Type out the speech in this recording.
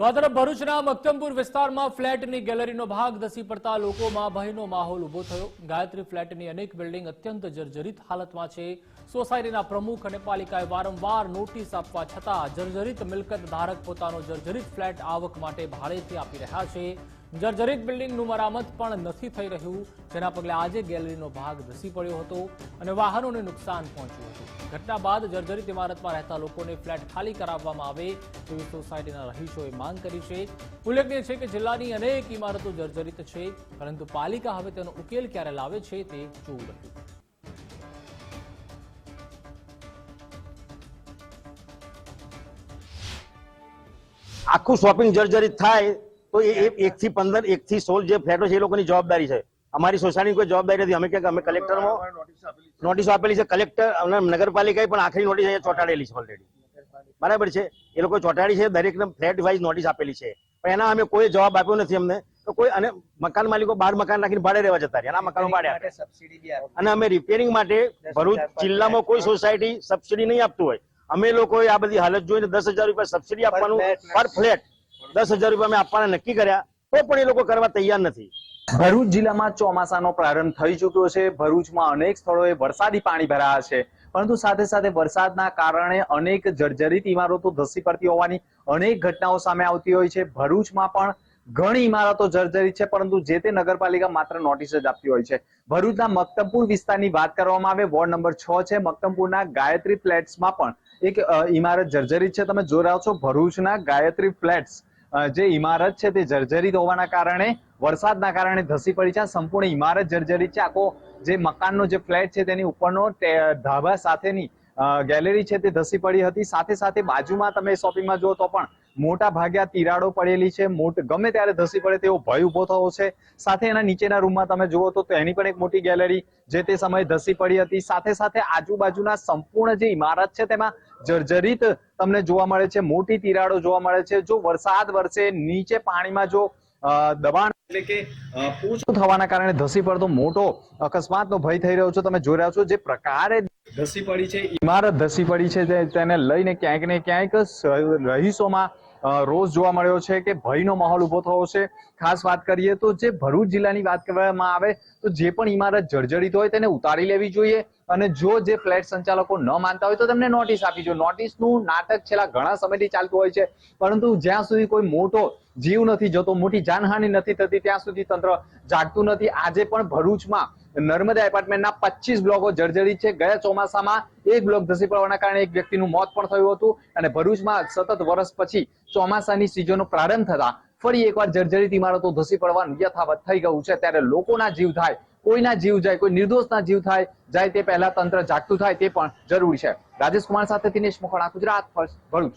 તો આ તરફ ભરૂચના મક્તમપુર વિસ્તારમાં ફ્લેટની ગેલેરીનો ભાગ ધસી પડતા લોકોમાં ભયનો માહોલ ઊભો થયો. ગાયત્રી ફ્લેટની અનેક બિલ્ડિંગ અત્યંત જર્જરિત હાલતમાં છે. સોસાયટીના પ્રમુખ અને પાલિકાએ વારંવાર નોટિસ આપવા છતાં જર્જરિત મિલકત ધારક પોતાનો જર્જરિત ફ્લેટ આવક માટે ભાડેથી આપી રહ્યા છે. જર્જરિત બિલ્ડિંગનું મરામત પણ નથી થઈ રહ્યું. જેના પગલે આજે ગેલેરીનો ભાગ ધસી પડ્યો હતો અને વાહનોને નુકસાન પહોંચ્યું હતું. ઘટના બાદ જર્જરિત ઇમારતમાં રહેતા લોકોને ફ્લેટ ખાલી કરાવવામાં આવે તેવી સોસાયટીના રહીશોએ માંગ કરી છે. ઉલ્લેખનીય છે કે જિલ્લાની અનેક ઇમારતો જર્જરિત છે, પરંતુ પાલિકા હવે તેનો ઉકેલ ક્યારે લાવે છે તે જોવું રહ્યું. આખું શોપિંગ જર્જરિત થાય તો એ એક થી પંદર એક થી સોળ જે ફ્લેટો છે એ લોકોની જવાબદારી છે. અમારી સોસાયટીની કોઈ જવાબદારી નથી. અમે કે અમે કલેક્ટરમાં નોટિસ આપેલી છે. કલેક્ટર અને નગરપાલિકાએ પણ આખરી નોટિસ અહીંયા ચોંટાડેલી છે ઓલરેડી બરાબર છે? એ લોકો ચોંટાડી છે. દરેકને ફ્લેટ વાઇઝ નોટિસ આપેલી છે. પણ એના અમે કોઈ જવાબ આપ્યો નથી અમને. તો કોઈ અને મકાન માલિકો બાર મકાન નાખીને ભાડે રહેવા જતા રહ્યા એના મકાનો ભાડે અને અમે રિપેરિંગ માટે ભરૂચ જિલ્લામાં કોઈ સોસાયટી સબસિડી નહીં આપતું હોય. અમે લોકોએ આ બધી હાલત જોઈને દસ હજાર રૂપિયા સબસિડી આપવાનું પર ફ્લેટ દસ હજાર રૂપિયા અમે આપવાના નક્કી કર્યા, તો પણ એ લોકો કરવા તૈયાર નથી. ભરૂચ જિલ્લામાં ચોમાસાનો પ્રારંભ થઈ ચુક્યો છે. ભરૂચમાં અનેક સ્થળોએ વરસાદી પાણી ભરાયા છે. પરંતુ સાથે સાથે વરસાદના કારણે અનેક જર્જરિત ઇમારતો ધસી પડતી હોવાની અનેક ઘટનાઓ સામે આવતી હોય છે. ભરૂચમાં પણ ઘણી ઇમારતો જર્જરિત છે, પરંતુ જે તે નગરપાલિકા માત્ર નોટિસ જ આપતી હોય છે. ભરૂચના મક્તમપુર વિસ્તારની વાત કરવામાં આવે, વોર્ડ નંબર છ છે. મક્તમપુરના ગાયત્રી ફ્લેટ્સમાં પણ એક ઇમારત જર્જરિત છે. તમે જોઈ રહ્યા છો, ભરૂચના ગાયત્રી ફ્લેટ્સ જે ઇમારત છે તે જર્જરિત હોવાના કારણે, વરસાદના કારણે ધસી પડી છે. સંપૂર્ણ ઇમારત જર્જરિત છે. આખો જે મકાનનો જે ફ્લેટ છે તેની ઉપરનો ધાબા સાથેની ગેલેરી છે તે ધસી પડી હતી. સાથે સાથે બાજુમાં તમે શોપિંગમાં જુઓ તો પણ મોટા ભાગ્યા તિરાડો પડેલી છે, મોટ ગમે ત્યારે ધસી પડે તેવો ભય ઊભો થયો છે. સાથે એના નીચેના રૂમમાં તમે જુઓ તો એની પણ એક મોટી ગેલેરી જે તે સમયે ધસી પડી હતી. સાથે સાથે આજુબાજુના સંપૂર્ણ જે ઇમારત છે તેમાં જર્જરિત તમને જોવા મળે છે, મોટી તિરાડો જોવા મળે છે. જો વરસાદ વરસે નીચે પાણીમાં જો દબાણ એટલે કે પૂછું થવાના કારણે ધસી પડતો મોટો અકસ્માતનો ભય થઈ રહ્યો છે. તમે જોઈ રહ્યા છો જે પ્રકારે ધસી પડી છે, ઇમારત ધસી પડી છે. તેને લઈને ક્યાંક ને ક્યાંક રહીશોમાં રોષ જોવા મળ્યો છે કે ભયનો માહોલ ઊભો થયો છે. ખાસ વાત કરીએ તો જે ભરૂચ જિલ્લાની વાત કરવામાં આવે તો જે પણ ઇમારત જર્જરિત હોય તેને ઉતારી લેવી જોઈએ અને જો જે ફ્લેટ સંચાલકો ન માનતા હોય તો તેમને નોટિસ આપી જોઈએ. નોટિસનું નાટક છેલ્લા ઘણા સમયથી ચાલતું હોય છે, પરંતુ જ્યાં સુધી કોઈ મોટો જીવ નથી જતો, મોટી જાનહાનિ નથી થતી, ત્યાં સુધી તંત્ર જાગતું નથી. આજે પણ ભરૂચમાં નર્મદા એપાર્ટમેન્ટના પચીસ બ્લોકો જર્જરિત છે. ગયા ચોમાસામાં એક બ્લોક ધસી પડવાના કારણે એક વ્યક્તિનું મોત પણ થયું હતું અને ભરૂચમાં સતત વર્ષ પછી ચોમાસાની સિઝનનો પ્રારંભ થતા ફરી એકવાર જર્જરિત ઇમારતો ધસી પડવાનું યથાવત થઈ ગયું છે. ત્યારે લોકોના જીવ થાય, કોઈના જીવ જાય, કોઈ નિર્દોષના જીવ થાય, જાય તે પહેલા તંત્ર જાગતું થાય તે પણ જરૂરી છે. રાજેશ કુમાર સાથે દિનેશ મકવાણા ગુજરાત ફર્સ્ટ, ભરૂચ.